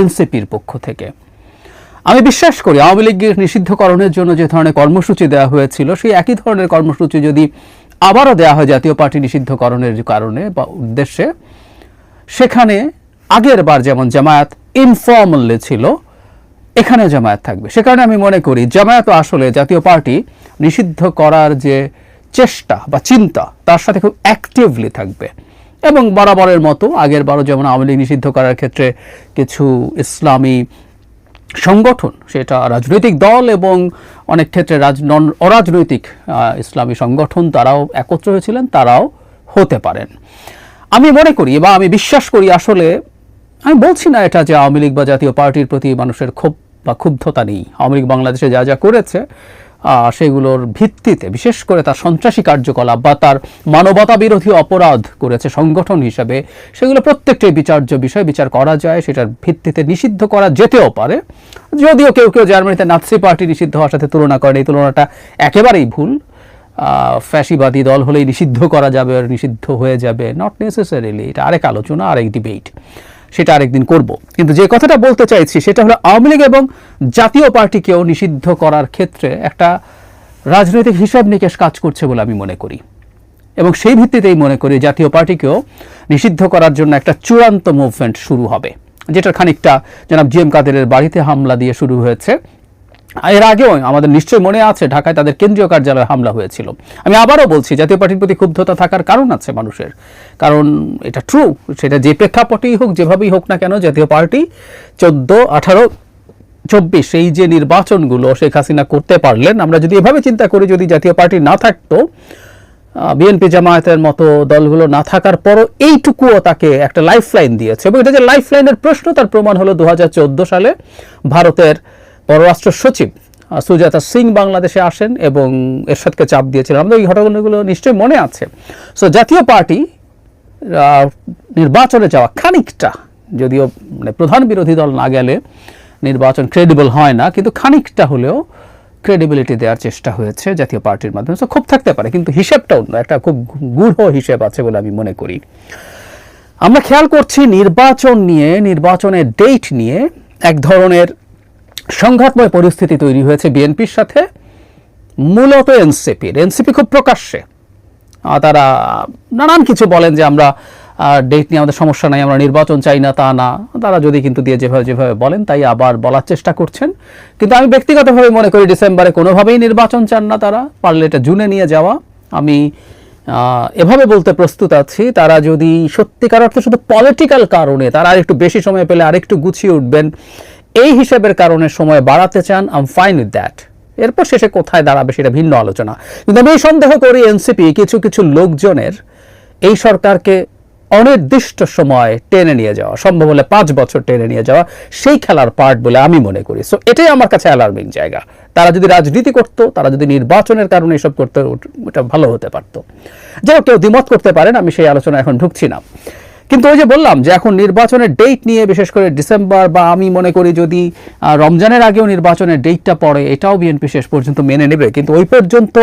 এনসিপির পক্ষ থেকে। আমি বিশ্বাস করি আওয়ামী লীগের নিষিদ্ধকরণের জন্য যে ধরনের কর্মসূচি দেওয়া হয়েছিল, সেই একই ধরনের কর্মসূচি যদি আবারও দেওয়া হয় জাতীয় পার্টি নিষিদ্ধকরণের কারণে বা উদ্দেশ্যে, সেখানে আগের বার যেমন জামায়াত ইনফর্মালি ছিল, এখানে জামায়াত থাকবে। সে কারণে আমি মনে করি জামায়াত আসলে জাতীয় পার্টি নিষিদ্ধ করার যে চেষ্টা বা চিন্তা, তার সাথে খুব অ্যাক্টিভলি থাকবে। এবং বরাবরের মতো আগের বারও যেমন আওয়ামী লীগ নিষিদ্ধ করার ক্ষেত্রে কিছু ইসলামী সংগঠন, সেটা রাজনৈতিক দল এবং অনেক ক্ষেত্রে অরাজনৈতিক ইসলামী সংগঠন, তারাও একত্র হয়েছিলেন, তারাও হতে পারেন। আমি মনে করি বা আমি বিশ্বাস করি আসলে, আমি বলছি না এটা যে আওয়ামী লীগ বা জাতীয় পার্টির প্রতি মানুষের ক্ষোভ বা ক্ষুব্ধতা নেই। আওয়ামী লীগ বাংলাদেশে যা যা করেছে সেগুলোর ভিত্তিতে, বিশেষ করে তার সন্ত্রাসী কার্যকলাপ বা তার মানবতা বিরোধী অপরাধ করেছে সংগঠন হিসাবে, সেগুলো প্রত্যেকটাই বিচার্য বিষয় বিচার করা যায়, সেটার ভিত্তিতে নিষিদ্ধ করা যেতেও পারে। যদিও কেউ কেউ জার্মানিতে নাৎসি পার্টি নিষিদ্ধ হওয়ার সাথে তুলনা করেন এই তুলনাটা একেবারেই ভুল। ফ্যাসিবাদী দল হলেই নিষিদ্ধ করা যাবে আর নিষিদ্ধ হয়ে যাবে নট নেসেসারিলি এটা আরেক আলোচনা, আরেক ডিবেট সেটা আরেকদিন করব। কিন্তু যে কথাটা বলতে চাইছি সেটা হলো আওয়ামী লীগ এবং জাতীয় পার্টিকেও নিষিদ্ধ করার ক্ষেত্রে একটা রাজনৈতিক হিসাব নিকেশ কাজ করছে বলে আমি মনে করি। এবং সেই ভিত্তিতেই মনে করি জাতীয় পার্টিকেও নিষিদ্ধ করার জন্য একটা চূড়ান্ত মুভমেন্ট শুরু হবে। যেটা খানিকটা জনাব জি এম কাদেরের বাড়িতে হামলা দিয়ে শুরু হয়েছে। এর আগেও আমাদের নিশ্চয়ই মনে আছে, ঢাকায় তাদের কেন্দ্রীয় কার্যালয়ে হামলা হয়েছিল। আমি আবারও বলছি, জাতীয় পার্টির প্রতি ক্ষুব্ধতা থাকার কারণ আছে মানুষের। কারণ এটা ট্রু সেটা যে প্রেক্ষাপটেই হোক, যেভাবেই হোক না কেন, জাতীয় পার্টি চোদ্দ, আঠারো, চব্বিশ, এই যে নির্বাচনগুলো শেখ হাসিনা করতে পারলেন, আমরা যদি এভাবে চিন্তা করি, যদি জাতীয় পার্টি না থাকতো বিএনপি জামায়াতের মতো দলগুলো না থাকার পরও এইটুকুও তাকে একটা লাইফ লাইন দিয়েছে। এবং এটা যে লাইফ লাইনের প্রশ্ন, তার প্রমাণ হলো দু হাজার চোদ্দ সালে ভারতের পররাষ্ট্র সচিব সুজাতা সিং বাংলাদেশে আসেন এবং এরশাদকে চাপ দিয়েছিলেন। আমাদের এই ঘটনাগুলো নিশ্চয়ই মনে আছে। সো জাতীয় পার্টি নির্বাচনে যাওয়া খানিকটা, যদিও মানে প্রধান বিরোধী দল না গেলে নির্বাচন ক্রেডিবল হয় না, কিন্তু খানিকটা হলেও ক্রেডিবিলিটি দেওয়ার চেষ্টা হয়েছে জাতীয় পার্টির মাধ্যমে। সো খুব থাকতে পারে, কিন্তু হিসেবটা অন্য একটা খুব গূঢ় হিসেব আছে বলে আমি মনে করি। আমরা খেয়াল করছি নির্বাচন নিয়ে, নির্বাচনের ডেট নিয়ে এক ধরনের সংঘাতময় পরিস্থিতি তৈরি হয়েছে বিএনপির সাথে, মূলত এনসিপির এনসিপি খুব প্রকাশ্যে। তারা নানান কিছু বলেন যে আমরা ডেট নিয়ে আমাদের সমস্যা নাই, আমরা নির্বাচন চাই না, তা না। তারা যদি কিন্তু দিয়ে যেভাবে যেভাবে বলেন, তাই আবার বলার চেষ্টা করছেন। কিন্তু আমি ব্যক্তিগতভাবে মনে করি ডিসেম্বরে কোনোভাবেই নির্বাচন চান না তারা। পারলে এটা জুনে নিয়ে যাওয়া। আমি এভাবে বলতে প্রস্তুত আছি। তারা যদি সত্যিকার অর্থে শুধু পলিটিক্যাল কারণে তারা আর একটু বেশি সময় পেলে আরেকটু গুছিয়ে উঠবেন এই হিসেবের কারণে সময় বাড়াতে চান আম ফাইন উইথ দ্যাট এরপর শেষে কোথায় দাঁড়াবে সেটা ভিন্ন আলোচনা। কিন্তু আমি সন্দেহ করি এনসিপি কিছু কিছু লোকজনের এই সরকারকে অনির্দিষ্ট সময় টেনে নিয়ে যাওয়া সম্ভব হলে পাঁচ বছর টেনে নিয়ে যাওয়া সেই খেলার পার্ট বলে আমি মনে করি। সো এটাই আমার কাছে অ্যালার্মিং জায়গা। তারা যদি রাজনীতি করতো তারা যদি নির্বাচনের কারণে এসব করতে এটা ভালো হতে পারতো। যাই হোক, কেউ দ্বিমত করতে পারেন আমি সেই আলোচনা এখন ঢুকছি না। কিন্তু ওই যে বললাম যে এখন নির্বাচনের ডেট নিয়ে, বিশেষ করে ডিসেম্বর বা আমি মনে করি যদি রমজানের আগেও নির্বাচনের ডেটটা পড়ে, এটাও বিএনপি শেষ পর্যন্ত মেনে নেবে। কিন্তু ওই পর্যন্ত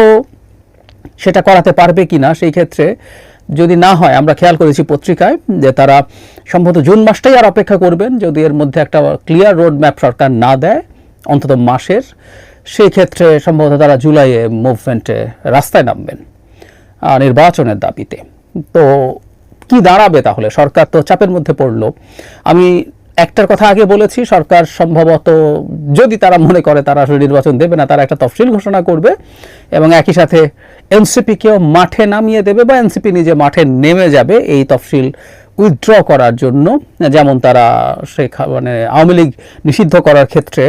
সেটা করাতে পারবে কি না সেই ক্ষেত্রে যদি না হয়, আমরা খেয়াল করেছি পত্রিকায় যে তারা সম্ভবত জুন মাসটাই আর অপেক্ষা করবেন, যদি এর মধ্যে একটা ক্লিয়ার রোড ম্যাপ সরকার না দেয়, অন্তত মাসের, সেই ক্ষেত্রে সম্ভবত তারা জুলাইয়ে মুভমেন্টে রাস্তায় নামবেন নির্বাচনের দাবিতে। তো কি দাঁড়াবে তাহলে? সরকার তো চাপের মধ্যে পড়ল। আমি একটার কথা আগে বলেছি, সরকার সম্ভবত যদি তারা মনে করে তারা আসলে নির্বাচন দেবে না, তারা একটা তফসিল ঘোষণা করবে এবং একই সাথে এনসিপিকেও মাঠে নামিয়ে দেবে বা এনসিপি নিজে মাঠে নেমে যাবে, এই তফসিল উইথড্র করার জন্য, যেমন তারা শেখ মানে আওয়ামী লীগ নিষিদ্ধ করার ক্ষেত্রে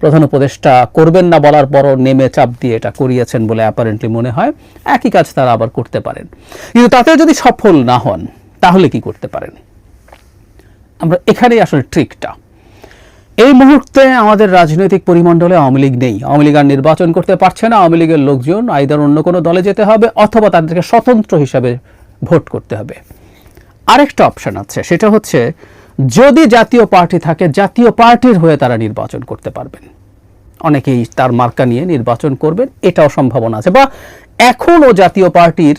প্রধান উপদেষ্টা করবেন না বলার পরও নেমে চাপ দিয়ে এটা করিয়েছেন বলে অ্যাপারেন্টলি মনে হয়। একই কাজ তারা আবার করতে পারেন। কিন্তু তাতে যদি সফল না হন, তাহলে কি করতে পারেন? আমরা এখানেই আসলে ট্রিকটা এই মুহূর্তে আমাদের রাজনৈতিক পরিমণ্ডলে আওয়ামী লীগ নেই। আওয়ামী লীগ আর নির্বাচন করতে পারছে না। আওয়ামী লীগের লোকজন, আইদার অন্য কোনো দলে যেতে হবে, অথবা তাদেরকে স্বতন্ত্র হিসাবে ভোট করতে হবে। আরেকটা অপশন আছে, সেটা হচ্ছে যদি জাতীয় পার্টি থাকে, জাতীয় পার্টির হয়ে তারা নির্বাচন করতে পারবেন। অনেকেই তার মার্কা নিয়ে নির্বাচন করবেন, এটাও সম্ভাবনা আছে। বা এখনও জাতীয় পার্টির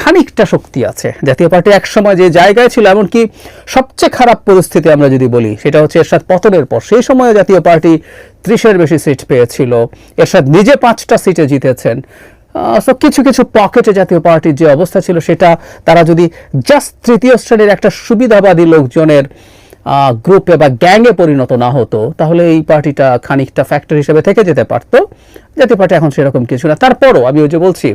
খানিকটা শক্তি আছে। জাতীয় পার্টি একসময় যে জায়গায় ছিল, এমনকি সবচেয়ে খারাপ পরিস্থিতি আমরা যদি বলি, সেটা হচ্ছে এরশাদ পতনের পর। সেই সময়ে জাতীয় পার্টি ত্রিশের বেশি সিট পেয়েছিল। এরশাদ নিজে পাঁচটা সিটে জিতেছেন। সো কিছু কিছু পকেটে জাতীয় পার্টির যে অবস্থা ছিল সেটা তারা যদি জাস্ট তৃতীয় শ্রেণির একটা সুবিধাবাদী লোকজনের গ্রুপে বা গ্যাংয়ে পরিণত না হতো, তাহলে এই পার্টিটা খানিকটা ফ্যাক্টর হিসেবে থেকে যেতে পারতো। জাতীয় পার্টি এখন সেরকম কিছু না। তারপরও আমি ওই যে বলছি,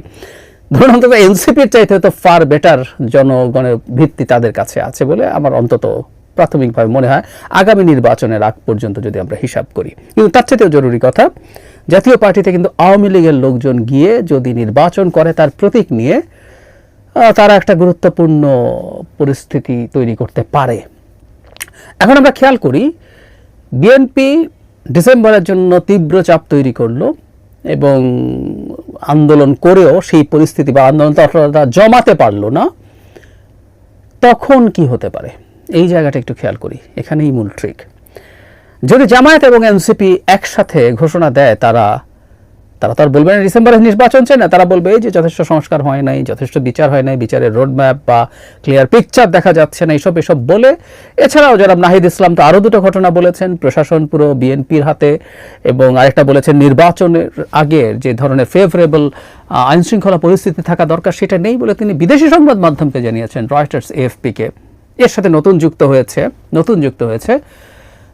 ধরুন অন্তত এনসিপির চাইতে তো ফার বেটার জনগণের ভিত্তি তাদের কাছে আছে বলে আমার অন্তত প্রাথমিকভাবে মনে হয় আগামী নির্বাচনের আগ পর্যন্ত যদি আমরা হিসাব করি। কিন্তু তার চাইতেও জরুরি কথা, জাতীয় পার্টিতে কিন্তু আওয়ামী লীগের লোকজন গিয়ে যদি নির্বাচন করে তার প্রতীক নিয়ে তারা একটা গুরুত্বপূর্ণ পরিস্থিতি তৈরি করতে পারে। এখন আমরা খেয়াল করি, বিএনপি ডিসেম্বরের জন্য তীব্র চাপ তৈরি করল এবং আন্দোলন করেও সেই পরিস্থিতি বা আন্দোলন তৎপরতা জমাতে পারল না। তখন কি হতে পারে? এই জায়গাটা একটু খেয়াল করি, এখানেই মূল ট্রিক যদি জামায়াত এবং এনসিপি একসাথে ঘোষণা দেয়, তারা তারা তো আর বলবে না ডিসেম্বরে নির্বাচন চায় না, তারা বলবে এই যে যথেষ্ট সংস্কার হয় নাই, যথেষ্ট বিচার হয় নাই, বিচারের রোডম্যাপ বা ক্লিয়ার পিকচার দেখা যাচ্ছে না এইসব এসব বলে। এছাড়াও যারা নাহিদ ইসলাম তো আরও দুটো ঘটনা বলেছেন, প্রশাসন পুরো বিএনপির হাতে এবং আরেকটা বলেছেন নির্বাচনের আগে যে ধরনের ফেভারেবল আইনশৃঙ্খলা পরিস্থিতি থাকা দরকার সেটা নেই বলে তিনি বিদেশি সংবাদ মাধ্যমকে জানিয়েছেন রয়টার্স এএফপিকে এর সাথে নতুন যুক্ত হয়েছে নতুন যুক্ত হয়েছে।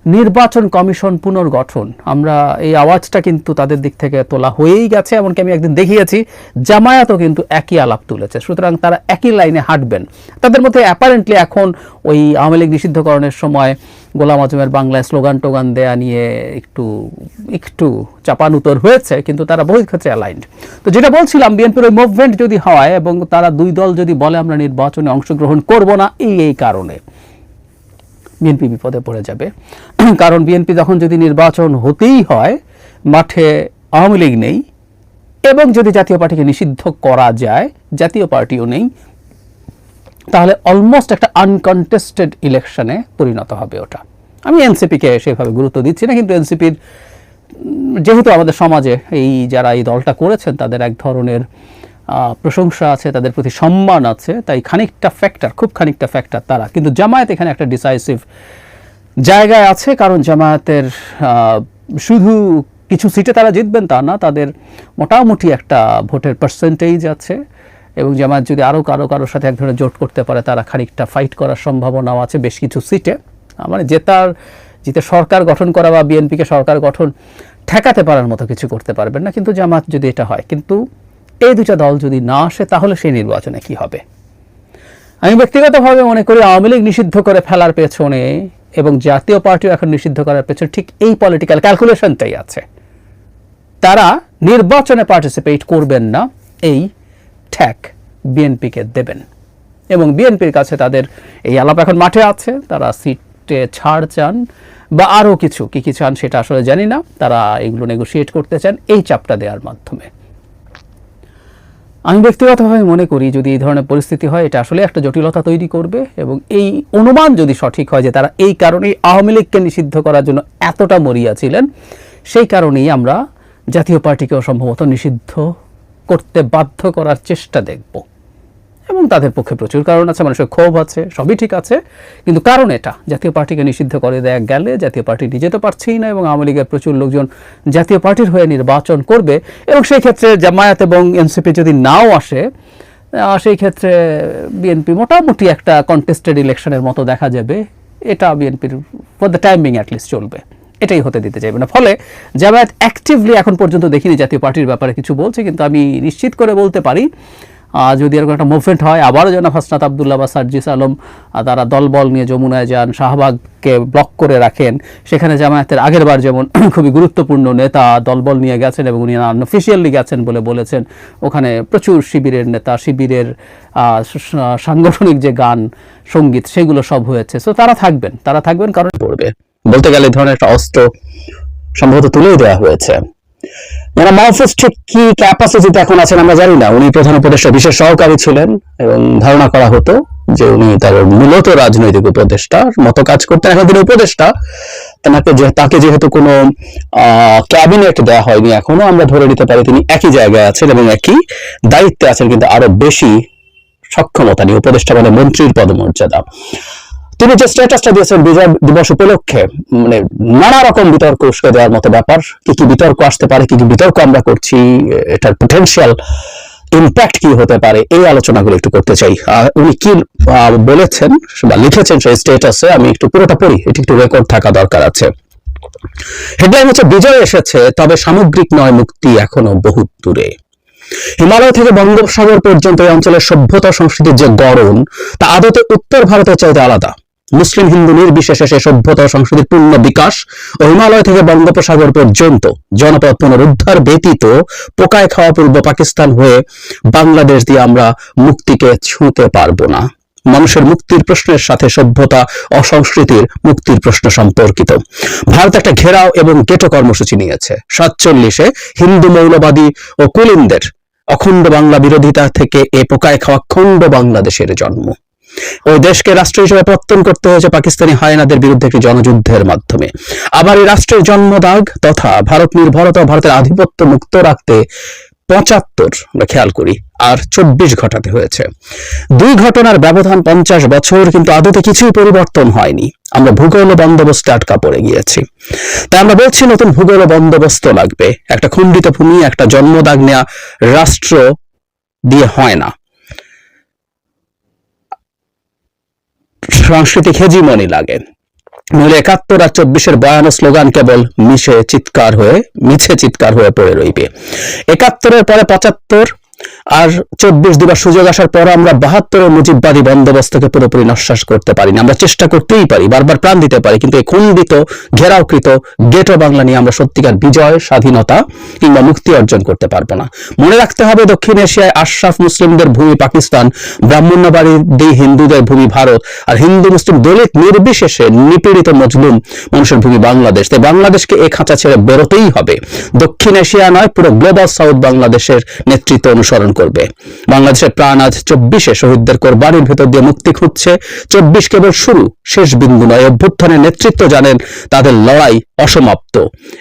নির্বাচন কমিশন পুনর্গঠন। আমরা এই আওয়াজটা কিন্তু তাদের দিক থেকে তোলা হয়েই গেছে, এমনকি আমি একদিন দেখিয়েছি, জামায়াতও কিন্তু একই আলাপ তুলেছে। সুতরাং তারা একই লাইনে হাঁটবেন। তাদের মধ্যে অ্যাপারেন্টলি এখন ওই আওয়ামী লীগ নিষিদ্ধকরণের সময় গোলাম আজমের বাংলায় স্লোগান টোগান দেয়া নিয়ে একটু একটু চাপান চাপানুতর হয়েছে, কিন্তু তারা বহু ক্ষেত্রে অ্যালাইন্ড তো যেটা বলছিলাম, বিএনপির ওই মুভমেন্ট যদি হয় এবং তারা দুই দল যদি বলে আমরা নির্বাচনে অংশগ্রহণ করব না, এই এই কারণে। বিএনপি বিপদে পড়ে যাবে। কারণ বিএনপি যখন যদি নির্বাচন হতেই হয়, মাঠে আওয়ামী লীগ নেই, এবং যদি জাতীয় পার্টিকে নিষিদ্ধ করা যায়, জাতীয় পার্টিও নেই, তাহলে অলমোস্ট একটা আনকনটেস্টেড ইলেকশনে পরিণত হবে ওটা। আমি এনসিপিকে সেভাবে গুরুত্ব দিচ্ছি না, কিন্তু এনসিপির যেহেতু আমাদের সমাজে এই যারা এই দলটা করেছেন, তাদের এক ধরনের প্রশংসা আছে, তাদের প্রতি সম্মান আছে, তাই খানিকটা ফ্যাক্টর খুব খানিকটা ফ্যাক্টর তারা। কিন্তু জামায়াত এখানে একটা ডিসাইসিভ জায়গায় আছে, কারণ জামায়াতের শুধু কিছু সিটে তারা জিতবেন তা না, তাদের মোটামুটি একটা ভোটের পার্সেন্টেজ আছে। এবং জামায়াত যদি আরও কারও কারোর সাথে এক ধরনের জোট করতে পারে, তারা খানিকটা ফাইট করার সম্ভাবনাও আছে বেশ কিছু সিটে। মানে জেতার, জিতে সরকার গঠন করা বা বিএনপিকে সরকার গঠন ঠেকাতে পারার মতো কিছু করতে পারবেন না, কিন্তু জামাত যদি এটা হয়। কিন্তু এই দুটা দল যদি না আসে, তাহলে সেই নির্বাচনে কি হবে? আমি ব্যক্তিগতভাবে মনে করি আওয়ামী লীগ নিষিদ্ধ করে ফেলার পেছনে এবং জাতীয় পার্টিও এখন নিষিদ্ধ করার পেছনে ঠিক এই পলিটিক্যাল ক্যালকুলেশনটাই আছে। তারা নির্বাচনে পার্টিসিপেট করবেন না, এই ঠ্যাক বিএনপিকে দেবেন। এবং বিএনপির কাছে তাদের এই আলাপ এখন মাঠে আছে, তারা সিটে ছাড় চান বা আরও কিছু, কী কী চান সেটা আসলে জানি না। তারা এগুলো নেগোশিয়েট করতে চান, এই চাপটা দেওয়ার মাধ্যমে। আমি ব্যক্তিগতভাবে মনে করি যদি এই ধরনের পরিস্থিতি হয়, এটা আসলে একটা জটিলতা তৈরি করবে এবং এই অনুমান যদি সঠিক হয় যে তারা এই কারণেই আওয়ামী লীগকে নিষিদ্ধ করার জন্য এতটা মরিয়া ছিলেন, সেই কারণেই আমরা জাতীয় পার্টিকেও সম্ভবত নিষিদ্ধ করতে বাধ্য করার চেষ্টা দেখব। এবং তাদের পক্ষে প্রচুর কারণ আছে, মানুষের ক্ষোভ আছে, সবই ঠিক আছে। কিন্তু কারণ এটা, জাতীয় পার্টিকে নিষিদ্ধ করে দেয়া গেলে জাতীয় পার্টি নিজে তো পারছেই না এবং আওয়ামী লীগের প্রচুর লোকজন জাতীয় পার্টির হয়ে নির্বাচন করবে এবং সেই ক্ষেত্রে জামায়াত এবং এনসিপি যদি নাও আসে সেই ক্ষেত্রে বিএনপি মোটামুটি একটা কন্টেস্টেড ইলেকশনের মতো দেখা যাবে। এটা বিএনপির ফর দ্য টাইমিং অ্যাটলিস্ট চলবে। এটাই হতে দিতে চাইবে না। ফলে জামায়াত অ্যাক্টিভলি এখন পর্যন্ত দেখিনি জাতীয় পার্টির ব্যাপারে কিছু বলছে, কিন্তু আমি নিশ্চিত করে বলতে পারি যদি এরকম একটা মুভমেন্ট হয়, আবারও যেন হাসনাত আবদুল্লাহ বা সার্জিস আলম তারা দলবল নিয়ে যমুনায় যান, শাহবাগকে ব্লক করে রাখেন, সেখানে জামায়াতের আগের বার যেমন খুবই গুরুত্বপূর্ণ নেতা দলবল নিয়ে গেছেন এবং উনি আনঅফিসিয়ালি গেছেন বলে বলেছেন। ওখানে প্রচুর শিবিরের নেতা, শিবিরের সাংগঠনিক যে গান, সংগীত, সেগুলো সব হয়েছে। সো তারা থাকবেন তারা থাকবেন কারণ পড়বে। বলতে গেলে ধরনের একটা অস্ত্র সম্ভবত তুলেও দেওয়া হয়েছে। যারা মাহফুজ ঠিক কি ক্যাপাসিটিতে এখন আছেন আমরা জানি না। উনি প্রধান উপদেষ্টা, বিশেষ সহকারী ছিলেন এবং ধারণা করা হতো যে উনি তার মূলত রাজনৈতিক উপদেষ্টার মতো কাজ করতেন। এখন তিনি উপদেষ্টা। তাকে তাকে যেহেতু কোনো ক্যাবিনেট দেওয়া হয়নি এখনও, আমরা ধরে নিতে পারি তিনি একই জায়গায় আছেন এবং একই দায়িত্বে আছেন, কিন্তু আরও বেশি সক্ষমতা নিয়ে। উপদেষ্টা মানে মন্ত্রীর পদমর্যাদা। তিনি যে স্ট্যাটাসটা দিয়েছেন বিজয় দিবস উপলক্ষে মানে নানা রকম বিতর্ক উস্কে দেওয়ার মতো ব্যাপার, কি কি বিতর্ক আসতে পারে, কি কি বিতর্ক আমরা করছি, এটার পটেনশিয়াল ইম্প্যাক্ট কি হতে পারে, এই আলোচনাগুলো একটু করতে চাই। উনি কি বলেছেন বা লিখেছেন সেই স্টেটাসে আমি একটু পুরোটা পড়ি, এটি একটু রেকর্ড থাকা দরকার আছে। হেডলাইন হচ্ছে, বিজয় এসেছে, তবে সামগ্রিক নয় মুক্তি এখনও বহু দূরে। হিমালয় থেকে বঙ্গোপসাগর পর্যন্ত এই অঞ্চলের সভ্যতা সংস্কৃতির যে গড়ন, তা আদতে উত্তর ভারতের চাইতে আলাদা। মুসলিম হিন্দু নির্বিশেষে সে সভ্যতা সংস্কৃতির পূর্ণ বিকাশ ও হিমালয় থেকে বঙ্গোপসাগর পর্যন্ত জনপদ পুনরুদ্ধার ব্যতীত পোকায় খাওয়া পূর্ব পাকিস্তান হয়ে বাংলাদেশ দিয়ে আমরা মুক্তিকে ছুঁতে পারব না। মানুষের মুক্তির প্রশ্নের সাথে সভ্যতা অসংস্কৃতির মুক্তির প্রশ্ন সম্পর্কিত। ভারত একটা ঘেরাও এবং গেটো কর্মসূচি নিয়েছে। সাতচল্লিশে হিন্দু মৌলবাদী ও কুলিনদের অখণ্ড বাংলা বিরোধিতা থেকে এ পোকায় খাওয়া খণ্ড বাংলাদেশের জন্ম। ওই দেশকে রাষ্ট্র হিসেবে পত্তন করতে হয়েছে পাকিস্তানি হায়নাদের বিরুদ্ধে একটি জনযুদ্ধের মাধ্যমে। আবার এই রাষ্ট্রের জন্মদাগ তথা ভারত নির্ভরতা ভারতের আধিপত্য মুক্ত রাখতে পঁচাত্তর, আমরা খেয়াল করি, আর চব্বিশ ঘটাতে হয়েছে। দুই ঘটনার ব্যবধান পঞ্চাশ বছর, কিন্তু আদতে কিছুই পরিবর্তন হয়নি। আমরা ভূগোল বন্দোবস্তে আটকা পড়ে গিয়েছি। তাই আমরা বলছি নতুন ভূগোল বন্দোবস্ত লাগবে। একটা খণ্ডিত ভূমি, একটা জন্মদাগ নেওয়া রাষ্ট্র দিয়ে হয় না। সাংস্কৃতিক হেজিমনি লাগে। নইলে একাত্তর আর চব্বিশের বয়ান স্লোগান কেবল মিশে চিৎকার হয়ে মিছে চিৎকার হয়ে পড়ে রইবে। একাত্তরের পরে পঁচাত্তর আর চব্বিশ দিবার সুযোগ আসার পর আমরা বাহাত্তরের মুজিববাদী বন্দোবস্তকে পুরোপুরি নস্বাস করতে পারি না আমরা চেষ্টা করতেই পারি, বারবার প্রাণ দিতে পারি, কিন্তু এই খণ্ডিত, ঘেরাওকৃত গেটো বাংলা নিয়ে আমরা সত্যিকার বিজয়, স্বাধীনতা কিংবা মুক্তি অর্জন করতে পারব না। মনে রাখতে হবে দক্ষিণ এশিয়ায় আশরাফ মুসলিমদের ভূমি পাকিস্তান ব্রাহ্মণ্যবাড়ি হিন্দুদের ভূমি ভারত আর হিন্দু মুসলিম দলিত নির্বিশেষে নিপীড়িত মজলুম মানুষের ভূমি বাংলাদেশ। তাই বাংলাদেশকে এই খাঁচা ছেড়ে বেরোতেই হবে। দক্ষিণ এশিয়া নয়, পুরো গ্লোবাল সাউথ বাংলাদেশের নেতৃত্ব অনুসরণ করবে। বাংলাদেশের প্রাণ আজ চব্বিশে, শহীদদের কোরবানির ভেতর দিয়ে মুক্তি খুঁজছে চব্বিশ কেবল শুরু, শেষ বিন্দু নয়। অভ্যুত্থানের নেতৃত্ব জানেন তাদের লড়াই অসমাপ্ত।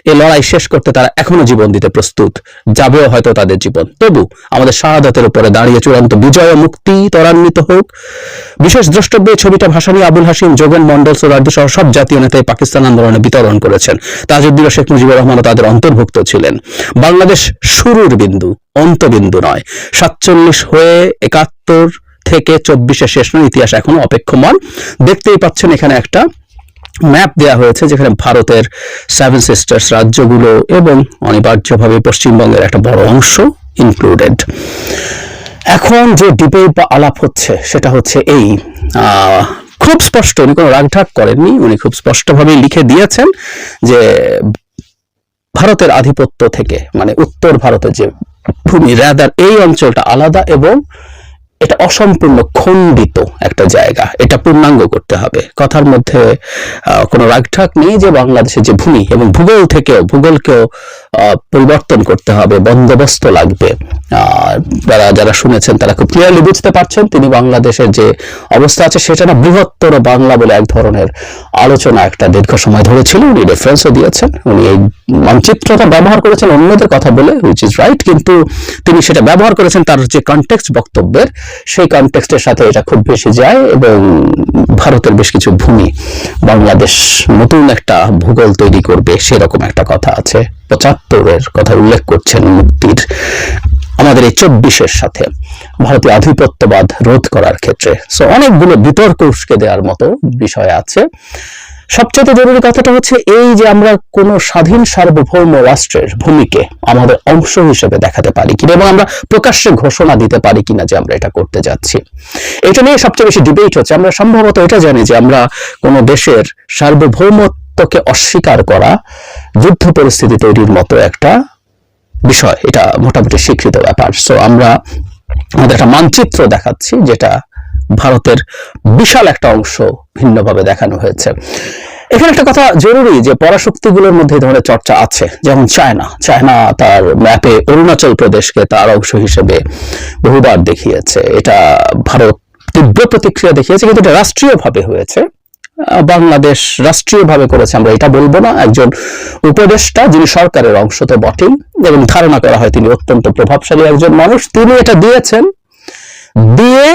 এই লড়াই শেষ করতে তারা এখনও জীবন দিতে প্রস্তুত। যাবেও হয়তো তাদের জীবন। তবু আমাদের শাহাদাতের উপরে দাঁড়িয়ে চূড়ান্ত বিজয় মুক্তি ত্বরান্বিত হোক। বিশেষ দ্রষ্টব্য ছবিটা ভাষা নিয়ে আবুল হাসিম যোগেন মন্ডল সোরার্দি সহ সব জাতীয় নেতাই পাকিস্তান আন্দোলনে বিতরণ করেছেন। তাজউদ্দিন ও শেখ মুজিবুর রহমানও তাদের অন্তর্ভুক্ত ছিলেন। বাংলাদেশ শুরুর বিন্দু। অন্তবিন্দু নয়। সাতচল্লিশ হয়ে একাত্তর থেকে চব্বিশে শেষ নয়, ইতিহাস এখনও অপেক্ষমান। দেখতেই পাচ্ছেন এখানে একটা ম্যাপ দেওয়া হয়েছে, যেখানে ভারতের সেভেন সিস্টার্স রাজ্যগুলো এবং অনিবার্যভাবে পশ্চিমবঙ্গের একটা বড় অংশ ইনক্লুডেড এখন যে ডিবেট বা আলাপ হচ্ছে, সেটা হচ্ছে এই খুব স্পষ্ট, উনি কোনো রাগঢাক করেননি, উনি খুব স্পষ্টভাবে লিখে দিয়েছেন যে ভারতের আধিপত্য থেকে মানে উত্তর ভারতের যে ভূমি রাদার এই অঞ্চলটা আলাদা এবং এটা অসম্পূর্ণ খণ্ডিত একটা জায়গা। এটা পূর্ণাঙ্গ করতে হবে। কথার মধ্যে কোনো রাগঠাক নেই যে বাংলাদেশের যে ভূমি এবং ভূগোল থেকেও, ভূগোলকেও পরিবর্তন করতে হবে, বন্দোবস্ত লাগবে। যারা যারা শুনেছেন তারা খুব ক্লিয়ারলি বুঝতে পারছেন তিনি বাংলাদেশের যে অবস্থা আছে সেটা না বৃহত্তর বাংলা বলে এক ধরনের আলোচনা একটা দীর্ঘ সময় ধরে ছিল। উনি রেফারেন্সও দিয়েছেন। উনি এই মানচিত্রটা ব্যবহার করেছেন অন্যদের কথা বলে হুইচ ইজ রাইট কিন্তু তিনি সেটা ব্যবহার করেছেন তার যে কনটেক্সট বক্তব্যের, সেই কনটেক্সটের সাথে এটা খুব বেশি যায় এবং ভারতের বেশ কিছু ভূমি বাংলাদেশ নতুন একটা ভূগোল তৈরি করবে, সেরকম একটা কথা আছে। পঁচাত্তরের কথা উল্লেখ করছেন মুক্তির আমাদের এই চব্বিশের সাথে ভারতীয় আধিপত্যবাদ রোধ করার ক্ষেত্রে। সো অনেকগুলো বিতর্ক উস্কে দেওয়ার মতো বিষয় আছে। সবচেয়ে জরুরি কথাটা হচ্ছে এই যে আমরা কোন স্বাধীন সার্বভৌম রাষ্ট্রের ভূমিকে আমাদের অংশ হিসেবে দেখাতে পারি কিনা এবং আমরা প্রকাশ্যে ঘোষণা দিতে পারি কিনা যে আমরা এটা করতে যাচ্ছি। এটা নিয়ে সবচেয়ে বেশি ডিবেট হচ্ছে। আমরা সম্ভবত এটা জানি যে আমরা কোন দেশের সার্বভৌমত্বকে অস্বীকার করা যুদ্ধ পরিস্থিতি তৈরির মতো একটা বিষয়, এটা মোটামুটি স্বীকৃত ব্যাপার। সো আমরা আমাদের একটা মানচিত্র দেখাচ্ছি, যেটা ভারতের বিশাল একটা অংশ ভিন্নভাবে দেখানো হয়েছে। এখানে একটা কথা জরুরি, যে পরাশক্তিগুলোর মধ্যে ধরনের চর্চা আছে, যেমন চায়না। চায়না তার ম্যাপে অরুণাচল প্রদেশকে তার অংশ হিসেবে বহুবার দেখিয়েছে। এটা ভারত তীব্র প্রতিক্রিয়া দেখিয়েছে, কিন্তু এটা রাষ্ট্রীয়ভাবে হয়েছে। বাংলাদেশ রাষ্ট্রীয়ভাবে করেছে, আমরা এটা বলব না। একজন উপদেষ্টা যিনি সরকারের অংশ তো বটেই, এবং ধারণা করা হয় তিনি অত্যন্ত প্রভাবশালী একজন মানুষ, তিনি এটা দিয়েছেন, দিয়ে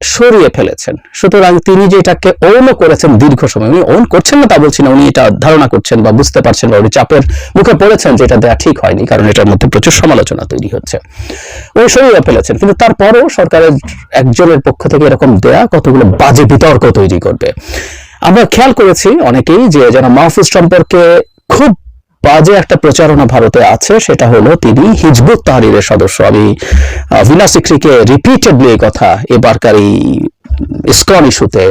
সরিয়ে ফেলেছেন। সুতরাং তিনি যে এটাকে ওনও করেছেন দীর্ঘ সময়, উনি ওন করছেন না তা বলছি না, উনি এটা ধারণা করছেন বা বুঝতে পারছেন বা উনি চাপের মুখে পড়েছেন যে এটা দেওয়া ঠিক হয়নি, কারণ এটার মধ্যে প্রচুর সমালোচনা তৈরি হচ্ছে। উনি সরিয়ে ফেলেছেন, কিন্তু তারপরও সরকারের একজনের পক্ষ থেকে এরকম দেয়া কতগুলো বাজে বিতর্ক তৈরি করবে। আমরা খেয়াল করেছি অনেকেই যে যারা মাহফুজ সম্পর্কে খুব বাজে একটা প্রচারণা ভারতে আছে, সেটা হলো তিনি হিজবুত তাহরিরের সদস্য। আমি ভিনা সিক্রিকে রিপিটেডলি এই কথা এবারকার এই ইস্যুতে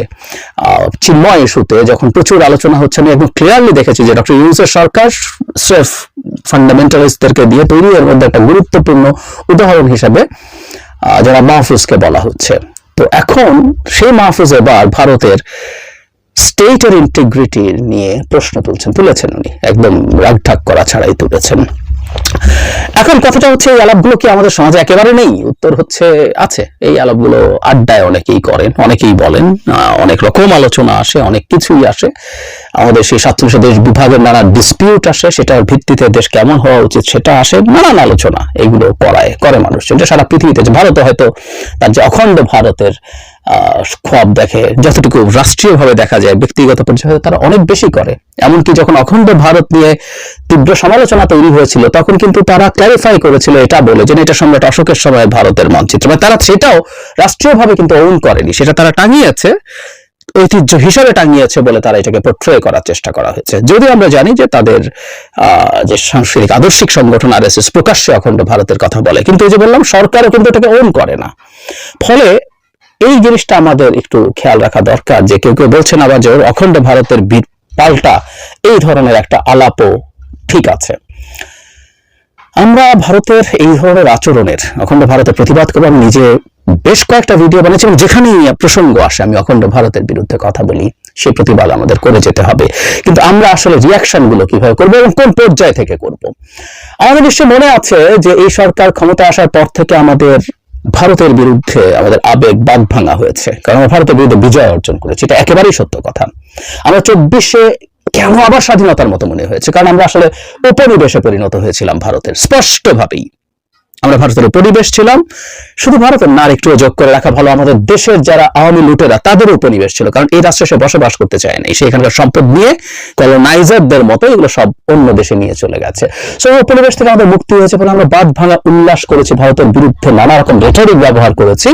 চিন্ময় ইস্যুতে যখন প্রচুর আলোচনা হচ্ছে, আমি একদম ক্লিয়ারলি দেখেছি যে ডক্টর ইউনুসের সরকার স্রেফ ফান্ডামেন্টালিস্টদেরকে দিয়ে তৈরি, এর মধ্যে একটা গুরুত্বপূর্ণ উদাহরণ হিসেবে যারা মাহফুজকে বলা হচ্ছে। তো এখন সেই মাহফুজ এবার ভারতের স্টেটের ইন্টিগ্রিটি নিয়ে প্রশ্ন তুলছেন, তুলেছেন উনি। একদম রাগঢাক করা ছাড়াই তুলেছেন। এখন কথাটা হচ্ছে, এই আলাপগুলো কি আমাদের সমাজে একেবারে নেই? উত্তর হচ্ছে, আছে। এই আলাপগুলো আড্ডায় অনেকেই করেন, অনেকেই বলেন। অনেক রকম আলোচনা আসে, অনেক কিছুই আসে। আমাদের সেই স্বার্থবিষয় দেশ বিভাগের নানা ডিসপিউট আসে, সেটার ভিত্তিতে দেশ কেমন হওয়া উচিত সেটা আসে। নানান আলোচনা, এগুলো করায়, করে মানুষ এটা সারা পৃথিবীতে ভারতে হয়তো তার যে অখণ্ড ভারতের খোয়াব দেখে, যতটুকু রাষ্ট্রীয়ভাবে দেখা যায়, ব্যক্তিগত পর্যায়ে তারা অনেক বেশি করে। এমনকি যখন অখণ্ড ভারত নিয়ে তীব্র সমালোচনা তৈরি হয়েছিল, তখন কিন্তু তারা ক্ল্যারিফাই করেছিল এটা বলে, যে এটা সম্রাট অশোকের সময় ভারতের মানচিত্র বা তারা সেটাও রাষ্ট্রীয়ভাবে কিন্তু ওন করেনি, সেটা তারা টাঙিয়েছে, ঐতিহ্য হিসাবে টাঙিয়েছে বলে তারা এটাকে পোট্রয় করার চেষ্টা করা হয়েছে। যদিও আমরা জানি যে তাদের যে সাংস্কৃতিক আদর্শিক সংগঠন আর এস প্রকাশ্যে অখণ্ড ভারতের কথা বলে, কিন্তু এই যে বললাম, সরকারও কিন্তু এটাকে ওন করে না। ফলে এই জিনিসটা আমাদের একটু খেয়াল রাখা দরকার যে কেউ কেউ বলছেন আবার যে অখণ্ড ভারতের বি- পাল্টা এই ধরনের একটা আলাপও ঠিক আছে। আমরা ভারতের এই ধরনের আচরণের অখণ্ড ভারতের প্রতিবাদ করে আমি নিজে বেশ কয়েকটা ভিডিও বানিয়েছি এবং যেখানেই প্রসঙ্গ আসে, আমি অখণ্ড ভারতের বিরুদ্ধে কথা বলি, সে প্রতিবাদ আমাদের করে যেতে হবে। কিন্তু আমরা আসলে রিয়াকশনগুলো কীভাবে করব এবং কোন পর্যায় থেকে করব? আমাদের নিশ্চয় মনে আছে যে এই সরকার ক্ষমতা আসার পর থেকে আমাদের ভারতের বিরুদ্ধে আমাদের আবেগ বাদ ভাঙা হয়েছে, কারণ আমরা ভারতের বিরুদ্ধে বিজয় অর্জন করেছি, এটা একেবারেই সত্য কথা। আমরা চব্বিশে কেন আবার স্বাধীনতার মতো মনে হয়েছে? কারণ আমরা আসলে উপনিবেশে পরিণত হয়েছিলাম ভারতের, স্পষ্টভাবেই। আমরা ভারতের উপনিবেশ ছিলাম। শুধু ভারতের না একটুও একটু যোগ করে রাখা ভালো, আমাদের দেশের যারা আওয়ামী লুটেরা তাদের উপনিবেশ ছিল, কারণ এই রাষ্ট্রে সে বসবাস করতে চায় না সেখানকার সম্পদ নিয়ে কলোনাইজারদের মতো এগুলো সব অন্য দেশে নিয়ে চলে গেছে। সো উপনিবেশ থেকে আমাদের মুক্তি হয়েছে বলে আমরা বাদ ভাঙা উল্লাস করেছি, ভারতের বিরুদ্ধে নানা রকম রেটারিক ব্যবহার করেছি।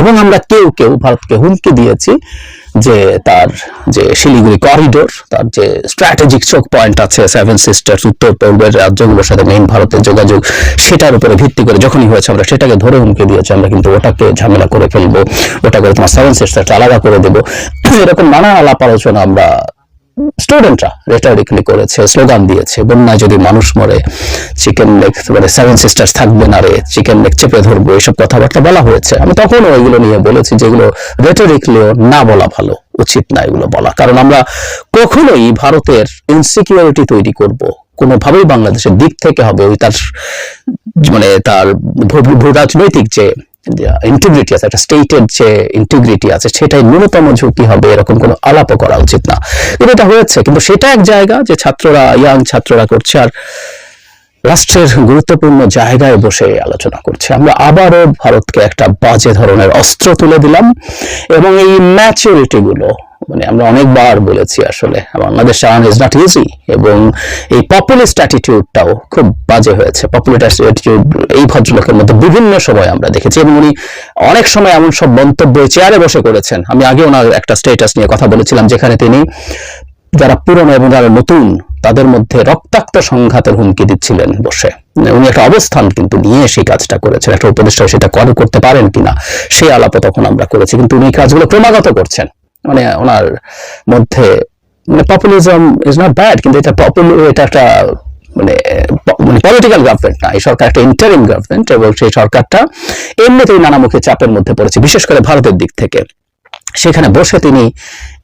এবং আমরা কেউ কেউ, ভারতকে হুমকি দিয়েছি যে তার যে শিলিগুড়ি করিডোর তার যে স্ট্র্যাটেজিক চোক পয়েন্ট আছে সেভেন সিস্টার উত্তর পূর্বের রাজ্যগুলোর সাথে মেইন ভারতের যোগাযোগ, সেটার উপরে ভিত্তি করে যখনই হয়েছে আমরা সেটাকে ধরে হুমকি দিয়েছি, আমরা কিন্তু ওটাকে ঝামেলা করে ফেলব, ওটা করে তোমার সেভেন সিস্টারটা আলাদা করে দেবো। এরকম নানা আলাপ আলোচনা আমরা স্টুডেন্টরা রেটারিকলি করেছে, স্লোগান দিয়েছে বন্যায় যদি মানুষ মরে চিকেন লেগ মানে সেভেন সিস্টার্স থাকবে না রে চিকেন লেগ চেপে ধরবো, এসব কথাবার্তা বলা হয়েছে। আমি তখনও এগুলো নিয়ে বলেছি যেগুলো রেটারিকলিও না বলা ভালো, উচিত না এগুলো বলা। কারণ আমরা কখনোই ভারতের ইনসিকিউরিটি তৈরি করব, কোনোভাবেই বাংলাদেশের দিক থেকে হবে ওই তার মানে তার ভূ- ভূ, রাজনৈতিক যে ইন্টিগ্রিটি আছে, একটা স্টেটের যে ইন্টিগ্রিটি আছে, সেটাই ন্যূনতম ঝুঁকি হবে, এরকম কোনো আলাপও করা উচিত না। কিন্তু এটা হয়েছে, কিন্তু সেটা এক জায়গা যে ছাত্ররা ইয়াং ছাত্ররা করছে, আর রাষ্ট্রের গুরুত্বপূর্ণ জায়গায় বসে আলোচনা করছে। আমরা আবারও ভারতকে একটা বাজে ধরনের অস্ত্র তুলে দিলাম, এবং এই ম্যাচুরিটি গুলো মানে আমরা অনেকবার বলেছি আসলে, বাংলাদেশ চালান ইজ নট ইজি এবং এই পপুলিস্ট অ্যাটিটিউডটাও খুব বাজে হয়েছে। পপুলিস্ট অ্যাটিটিউড এই ভদ্রলোকের মধ্যে বিভিন্ন সময় আমরা দেখেছি এবং উনি অনেক সময় এমন সব মন্তব্য চেয়ারে বসে করেছেন। আমি আগে ওনার একটা স্টেটাস নিয়ে কথা বলেছিলাম যেখানে তিনি যারা পুরনো এবং যারা নতুন তাদের মধ্যে রক্তাক্ত সংঘাতের হুমকি দিচ্ছিলেন বসে। উনি একটা অবস্থান কিন্তু নিয়ে সেই কাজটা করেছেন, একটা উপদেষ্টা সেটা করে, করতে পারেন কিনা, সেই আলাপও তখন আমরা করেছি। কিন্তু উনি কাজগুলো ক্রমাগত করছেন। মানে ওনার মধ্যে মানে পপুলিজম ইজ নট ব্যাড কিন্তু এটা পপুল এটা একটা মানে মানে পলিটিক্যাল গভর্নমেন্ট না, এই সরকার একটা ইন্টারিম গভর্নমেন্ট এবং সেই সরকারটা এমনিতেই নানামুখী চাপের মধ্যে পড়েছে, বিশেষ করে ভারতের দিক থেকে। সেখানে বসে তিনি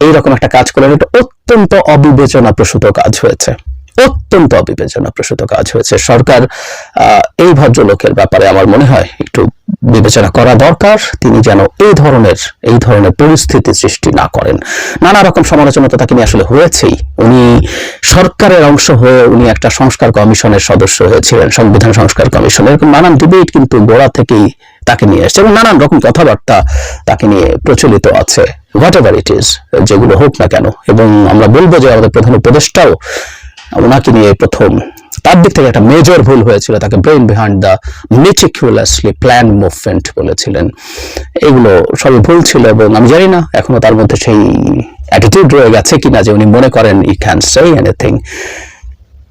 এইরকম একটা কাজ করলেন, এটা অত্যন্ত অবিবেচনা প্রসূত কাজ হয়েছে। অত্যন্ত অবিবেচনা প্রসূত কাজ হয়েছে। সরকার এই ভদ্রলোকের ব্যাপারে আমার মনে হয় একটু বিবেচনা করা দরকার। তিনি যেন এই ধরনের এই ধরনের পরিস্থিতি সৃষ্টি না করেন। নানা রকম সমালোচনা তো তাকে নিয়ে আসলে হয়েছেই। উনি সরকারের অংশ হয়ে উনি একটা সংস্কার কমিশনের সদস্য হয়েছিলেন, সংবিধান সংস্কার কমিশন। এরকম নানান ডিবেট কিন্তু গোড়া থেকেই তাকে নিয়ে এসছে এবং নানান রকম কথাবার্তা তাকে নিয়ে প্রচলিত আছে। হোয়াট এভার ইট ইজ যেগুলো হোক না কেন। এবং আমরা বলব যে আমাদের প্রধান উপদেষ্টাও ওনাকে নিয়ে প্রথম, তার দিক থেকে একটা মেজর ভুল হয়েছিল, তাকে brain behind the meticulously plan movement বলেছিলেন। এগুলো সবই ভুল ছিল এবং আমি জানি না, এখনও তার মধ্যে সেই অ্যাটিটিউড রয়ে গেছে কিনা যে উনি মনে করেন ই ক্যান সে এনিথিং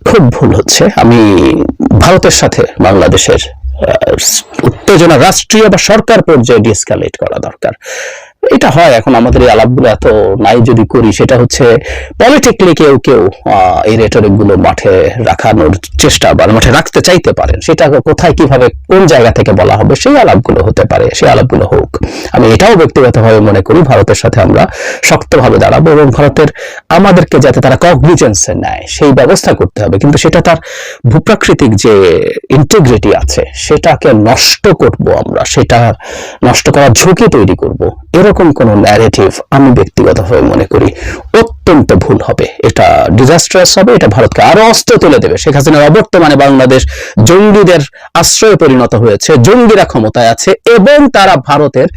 খুব ভুল হচ্ছে। আমি ভারতের সাথে বাংলাদেশের উত্তেজনা রাষ্ট্রীয় বা সরকার পর্যায়ে ডিসকালেট করা দরকার। এটা হয় এখন আমাদের এই আলাপগুলো এত নাই যদি করি, সেটা হচ্ছে পলিটিক্যালি কেউ কেউ এই রেটরিকগুলো মাঠে রাখানোর চেষ্টা বা মাঠে রাখতে চাইতে পারেন। সেটা কোথায়, কীভাবে, কোন জায়গা থেকে বলা হবে, সেই আলাপগুলো হতে পারে, সেই আলাপগুলো হোক। আমি এটাও ব্যক্তিগতভাবে মনে করি ভারতের সাথে আমরা শক্তভাবে দাঁড়াবো এবং ভারতের আমাদেরকে যাতে তারা কগনিজেন্সে নেয়, সেই ব্যবস্থা করতে হবে। কিন্তু সেটা তার ভূপ্রাকৃতিক যে ইন্টিগ্রিটি আছে, সেটাকে নষ্ট করব আমরা, সেটা নষ্ট করার ঝুঁকি তৈরি করব। এরকম কোন ন্যারেটিভ আমি ব্যক্তিগতভাবে মনে করি অত্যন্ত ভুল হবে। এটা ডিজাস্ট্রাস হবে, এটা ভারতকে আরও অস্ত্র তুলে দেবে। শেখ হাসিনার অবর্তমানে বাংলাদেশ জঙ্গিদের আশ্রয়ে পরিণত হয়েছে, জঙ্গিরা ক্ষমতায় আছে এবং তারা ভারতের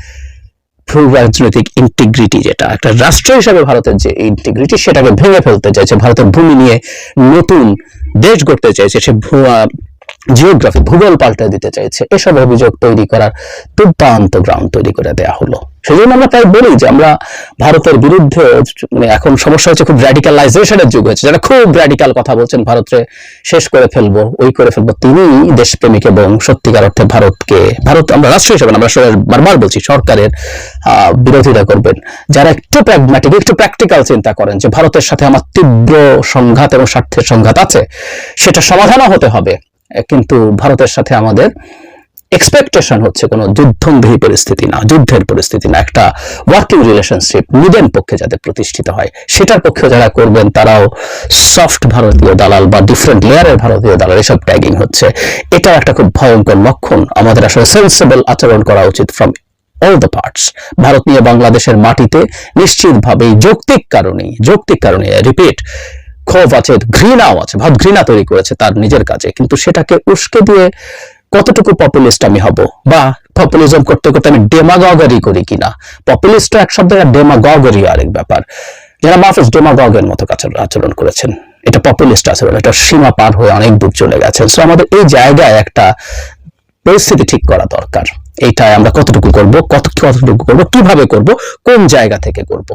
ভূ রাজনৈতিক ইন্টিগ্রিটি যেটা, একটা রাষ্ট্র হিসাবে ভারতের যে ইন্টিগ্রিটি সেটাকে ভেঙে ফেলতে চাইছে, ভারতের ভূমি নিয়ে নতুন দেশ গড়তে চাইছে, সে জিওগ্রাফি ভূগোল পাল্টে দিতে চাইছে। এসব অভিযোগ তৈরি করার দুর্দান্ত গ্রাউন্ড তৈরি করে দেয়া হলো। সেজন্য আমরা তাই বলি যে আমরা ভারতের বিরুদ্ধে মানে এখন সমস্যা হচ্ছে খুব র্যাডিক্যালাইজেশনের যুগ হয়েছে। যারা খুব র্যাডিক্যাল কথা বলছেন ভারতকে শেষ করে ফেলব, ওই করে ফেলব তিনি দেশপ্রেমিক এবং সত্যিকার অর্থে ভারতকে, ভারত আমরা রাষ্ট্র হিসেবে আমরা বারবার বলছি, সরকারের বিরোধিতা করবেন। যারা একটু প্র্যাগম্যাটিক একটু প্র্যাকটিক্যাল চিন্তা করেন যে ভারতের সাথে আমার তীব্র সংঘাত এবং স্বার্থের সংঘাত আছে, সেটা সমাধানও হতে হবে। কিন্তু ভারতের সাথে আমাদের এক্সপেকটেশন হচ্ছে কোনো যুদ্ধংদেহী পরিস্থিতি না, যুদ্ধের পরিস্থিতি না। একটা ওয়ার্কিং রিলেশনশিপ নিজের পক্ষে যাতে প্রতিষ্ঠিত হয়, সেটার পক্ষে যারা করবেন তারাও সফট ভারতীয় দালাল বা ডিফারেন্ট লেয়ারের ভারতীয় দালাল, এসব ট্যাগিং হচ্ছে। এটা একটা খুব ভয়ঙ্কর লক্ষণ। আমাদের আসলে সেন্সেবল আচরণ করা উচিত from all the parts Bharat নিয়ে বাংলাদেশের মাটিতে নিশ্চিতভাবেই যৌক্তিক কারণেই, যৌক্তিক কারণে রিপিট ক্ষোভ আছে, ঘৃণাও আছে, ভাব ঘৃণা তৈরি করেছে তার নিজের কাছে কিন্তু সেটাকে উস্কে দিয়ে কতটুকু পপুলিস্ট আমি হব? বা পপুলিজম করতে করতে আমি ডেমাগগারি করি কিনা? পপুলিস্ট এক শব্দ ডেমাগগরি আরেক ব্যাপার। যারা মাহফুজ ডেমাগগের মতো আচরণ করেছেন। এটা পপুলিস্ট আচরণ, এটা সীমা পার হয়ে অনেক দূর চলে গেছেন। সো আমাদের এই জায়গায় একটা পরিস্থিতি ঠিক করা দরকার। এইটাই আমরা কতটুকু করব, কত কতটুকু করব, কীভাবে করব, কোন জায়গা থেকে করব?